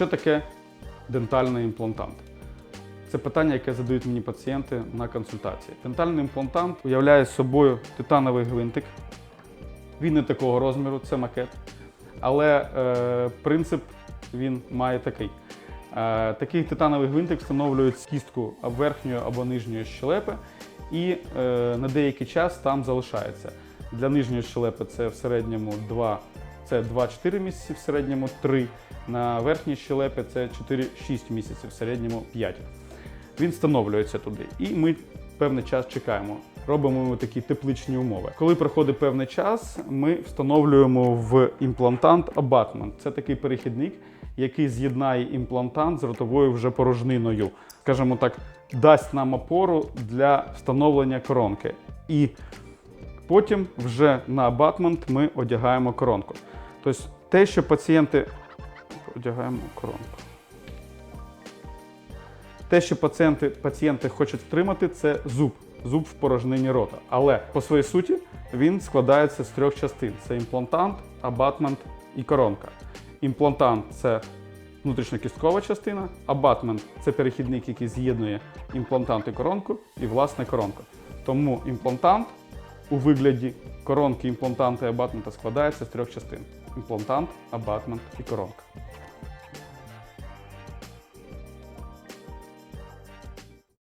Що таке дентальний імплантант? Це питання, яке задають мені пацієнти на консультації. Дентальний імплантант уявляє собою титановий гвинтик. Він не такого розміру, це макет. Але е, принцип він має такий. Е, такий титановий гвинтик встановлюють кістку верхньої або нижньої щелепи і е, на деякий час там залишається. Для нижньої щелепи це в середньому 2, це 2-4 місяці, в середньому 3. На верхній щелепі це 4-6 місяців, в середньому 5. Він встановлюється туди. І ми певний час чекаємо. Робимо такі тепличні умови. Коли проходить певний час, ми встановлюємо в імплантант абатмент. Це такий перехідник, який з'єднає імплантант з ротовою вже порожниною. Скажімо так, дасть нам опору для встановлення коронки. І потім вже на абатмент ми одягаємо коронку. Тобто те, що пацієнти одягаємо коронку. Те, що пацієнти, пацієнти хочуть втримати, це зуб, зуб в порожнині рота. Але по своїй суті він складається з трьох частин: це імплантант, абатмент і коронка. Імплантант це внутрішньокісткова частина, абатмент це перехідник, який з'єднує імплантант і коронку, і власне коронку. Тому імплантант у вигляді коронки імплантанта і абатмента складається з трьох частин: імплантант, абатмент і коронка.